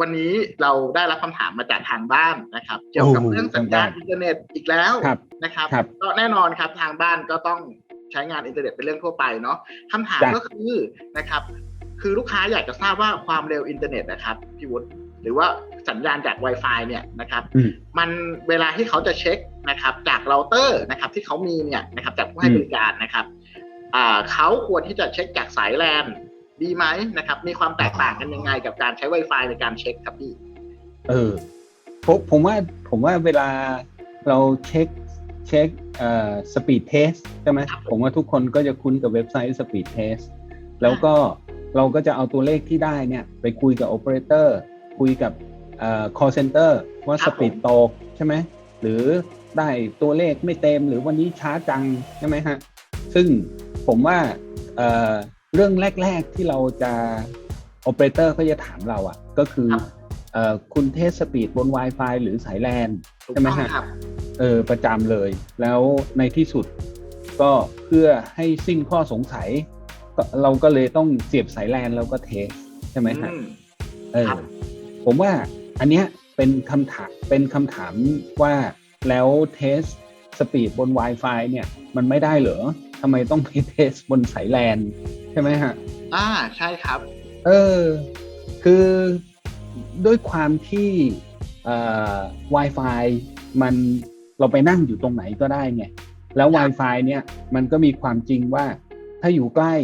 วันนี้เราได้รับคำถามมาจากทางบ้านนะครับ เกี่ยวกับโอ้เรื่องสัญญาณอินเทอร์เน็ตอีกแล้วครับนะครับครับ ก็แน่นอนครับทางบ้านก็ต้องใช้งานอินเทอร์เน็ตเป็นเรื่องทั่วไปเนาะคำถามจ้ะก็คือนะครับ คือลูกค้าอยากจะทราบว่าความเร็วอินเทอร์เน็ตนะครับพี่วุฒิหรือว่าสัญญาณจาก Wi-Fi เนี่ยนะครับอืมมันเวลาที่เขาจะเช็คนะครับ จากเราเตอร์นะครับที่เขามีเนี่ยนะครับจากผู้ให้อืมบริการนะครับอ่าเขาควรที่จะเช็คจากสายแลน ดีไหมนะครับ มีความแตกต่างกันยังไงกับการใช้ Wi-Fi ในการเช็คครับพี่ เออผมผมว่าผมว่าเวลาเราเช็คเช็คเอ่อสปีดเทสใช่ไหมครับผมว่าทุกคนก็จะคุ้นกับเว็บไซต์สปีดเทสแล้วก็เราก็จะเอาตัวเลขที่ได้เนี่ย ไปคุยกับโอเปอเรเตอร์คุยกับเอ่อ call center ว่าครัสบปีดผมตกใช่ไหมหรือได้ตัวเลขไม่เต็มหรือวันนี้ช้าจังใช่ไหมฮะซึ่งผมว่าเอ่อ เรื่องแรก ๆที่เราจะโอเปอเรเตอร์ก็จะถามเราอะ่ะ ก็คือครับเอ่อคุณเทสสปีดบน Wi-Fi หรือสายแลนถูกใช่ไหมต้องฮะครับเออประจำเลย แล้วในที่สุดก็เพื่อให้สิ้นข้อสงสัยก็เราก็เลยต้องเสียบสายแลนแล้วก็เทสใช่ไหมฮะอืมเออครับผมว่าอันเนี้ยเป็นคำถามเป็นคำถามว่าแล้วเทสสปีดบน Wi-Fi เนี่ยมันไม่ได้เหรอ ทำไมต้องไปเทสบนสายแลนใช่ไหมฮะ อ่าใช่ครับ เออ คือด้วยความที่เอ่อ Wi-Fi มันเราไปนั่งอยู่ตรงไหนก็ได้ไง แล้วครับ Wi-Fi เนี่ยมันก็มีความจริงว่าถ้าอยู่ใกล้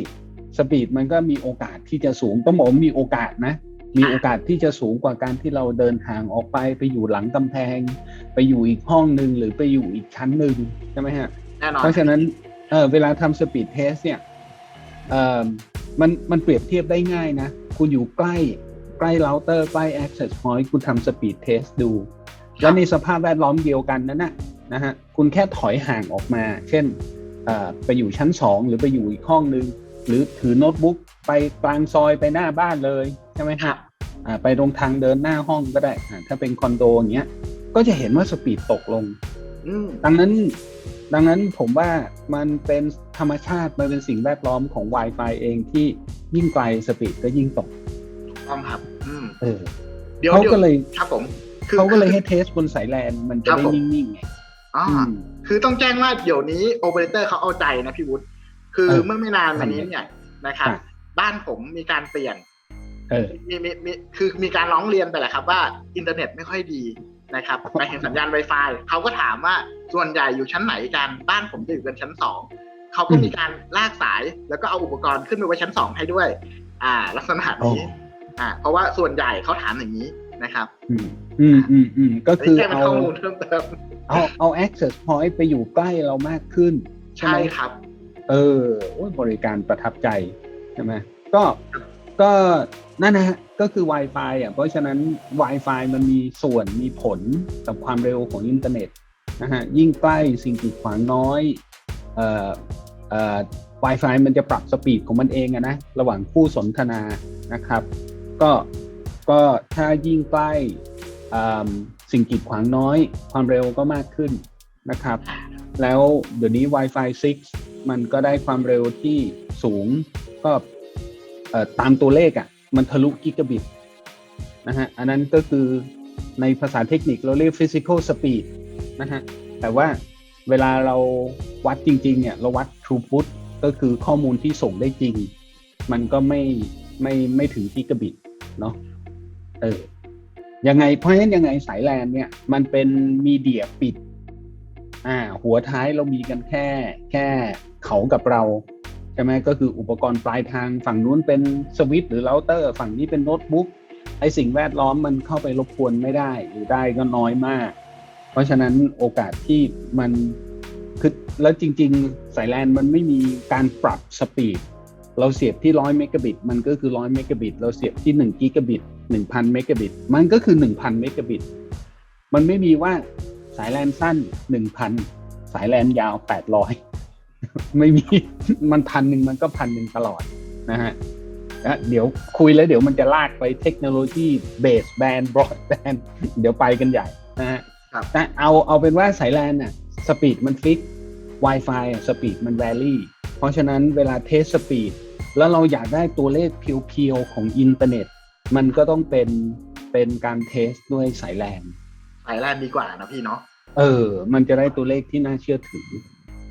สปีดมันก็มีโอกาสที่จะสูงต้องบอกว่ามีโอกาสนะ มีโอกาสที่จะสูงกว่าการที่เราเดินห่างออกไปไปอยู่หลังกำแพง ไปอยู่อีกห้องหนึ่งหรือไปอยู่อีกชั้นหนึ่งใช่ไหมฮะ แน่นอนเพราะฉะนั้น เออเวลาทำสปีดเทสเนี่ยเออมันมันเปรียบเทียบได้ง่ายนะ คุณอยู่ใกล้ใกล้เราเตอร์ใกล้ access point คุณทำสปีดเทสดู แล้วในสภาพแวดล้อมเดียวกันนั้นนะนะฮะคุณแค่ถอยห่างออกมา เช่นเอ่อไปอยู่ชั้นสองหรือไปอยู่อีกห้องนึง หรือถือโน้ตบุ๊กไปกลางซอยไปหน้าบ้านเลยใช่ไหมครัฮะบอ่าไปตรงทางเดินหน้าห้องก็ได้อ่าถ้าเป็นคอนโดอย่างเงี้ยก็จะเห็นว่าสปีดตกลงอืมดังนั้น ดังนั้นผมว่ามันเป็นธรรมชาติ มันเป็นสิ่งแวดล้อมของ Wi-Fi เองที่ยิ่งไกลสปีดก็ยิ่งตกถูกต้องครับ อืมเออเดี๋ยวเขาดี๋วก็เลยครับผมคือเขาก็เลยให้เทสบนสายแลนมันจะครับได้ผมนิ่งๆไงอ่าอืมคือต้องแจ้งว่าเดี๋ยวนี้โอเปอเรเตอร์เขาเอาใจนะพี่วุฒิคือเออเมื่อไม่นานมานี้เนี่ยนะครับอะบ้านผมมีการเปลี่ยนเออมีมีมีคือมีการร้องเรียนไปแหละครับว่าอินเทอร์เน็ตไม่ค่อยดี นะครับไปเห็นสัญญาณ Wi-Fi เขาก็ถามว่าส่วนใหญ่อยู่ชั้นไหนกันบ้านผมจะอยู่กันชั้นสองเขาก็อืมมีการลากสายแล้วก็เอาอุปกรณ์ขึ้นไปไว้ชั้นสองให้ด้วย อ่า ลักษณะโอ้นี้อ่า เพราะว่าส่วนใหญ่เขาถามอย่างนี้นะครับ อืมอืมอืมอืมก็อันคืนี้อแค่เป็นเอาข้อมูลเพิ่มเติมเอาเอา access point ไปอยู่ใกล้เรามากขึ้น ใช่ไหมครับ เออโอ้ยบริการประทับใจใช่ไหมก็ก็นั่นนะฮะ ก็คือ Wi-Fi อะเพราะฉะนั้น Wi-Fi มันมีส่วนมีผลกับความเร็วของอินเทอร์เน็ตนะฮะยิ่งใกล้สิ่งกีดขวางน้อยเอ่อเอ่อ Wi-Fi มันจะปรับสปีดของมันเองอะนะระหว่างผู้สนทนานะครับ ก็ก็ถ้ายิ่งใกล้อ่าสิ่งกีดขวางน้อย ความเร็วก็มากขึ้นนะครับ แล้วเดี๋ยวนี้ Wi-Fi 6 มันก็ได้ความเร็วที่สูงก็ตามตัวเลขอะ่ะ มันทะลุกิกะบิตนะฮะ อันนั้นก็คือในภาษาเทคนิคเราเรียก physical speed นะฮะ แต่ว่าเวลาเราวัดจริง ๆ เนี่ย เราวัด throughput ก็คือข้อมูลที่ส่งได้จริง มันก็ไม่ไม่ไม่ถึงกิกะบิตเนาะ เออ ยังไง เพราะฉะนั้นยังไงสายแลนเนี่ย มันเป็นมีเดียปิด อ่า หัวท้ายเรามีกันแค่ แค่เขากับเรา ใช่ไหมก็คืออุปกรณ์ปลายทางฝั่งนู้นเป็นสวิตช์หรือเราเตอร์ฝั่งนี้เป็นโน้ตบุ๊กไอสิ่งแวดล้อมมันเข้าไปรบกวนไม่ได้หรือได้ก็น้อยมาก เพราะฉะนั้นโอกาสที่มันคือแล้วจริง ๆ สายแลนมันไม่มีการปรับสปีดเราเสียบที่ร้อยเมกะบิตมันก็คือร้อยเมกะบิตเราเสียบที่หนึ่งกิกะบิตหนึ่งพันเมกะบิตมันก็คือหนึ่งพันเมกะบิตมันไม่มีว่าสายแลนสั้นหนึ่งพันสายแลนยาวแปดร้อย ไม่มีมันพันหนึ่งมันก็พันหนึ่งตลอดนะฮะแล้วเดี๋ยวคุยแล้วเดี๋ยวมันจะลากไปเทคโนโลยีเบสแบนบรอดแบนเดี๋ยวไปกันใหญ่นะฮะครับแต่เอาเอาเป็นว่าสายแลนน่ะสปีดมันฟิก Wi-Fi อะสปีดมันแวรี่เพราะฉะนั้นเวลาเทสสปีดแล้วเราอยากได้ตัวเลขเพียวๆ ของอินเทอร์เน็ต มันก็ต้องเป็นเป็นการเทสด้วยสายแลนสายแลนดีกว่านะพี่เนาะเออ มันจะได้ตัวเลขที่น่าเชื่อถือ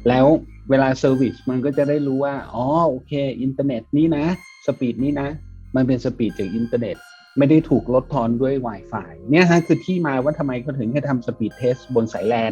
แล้ว เวลาเซอร์วิสมันก็จะได้รู้ว่าอ๋อโอเค อินเทอร์เน็ตนี้นะ สปีดนี้นะ มันเป็นสปีดจากอินเทอร์เน็ต ไม่ได้ถูกลดทอนด้วย Wi-Fi เนี่ยฮะคือที่มาว่าทำไมเขาถึงให้ทำสปีดเทสบนสายแลน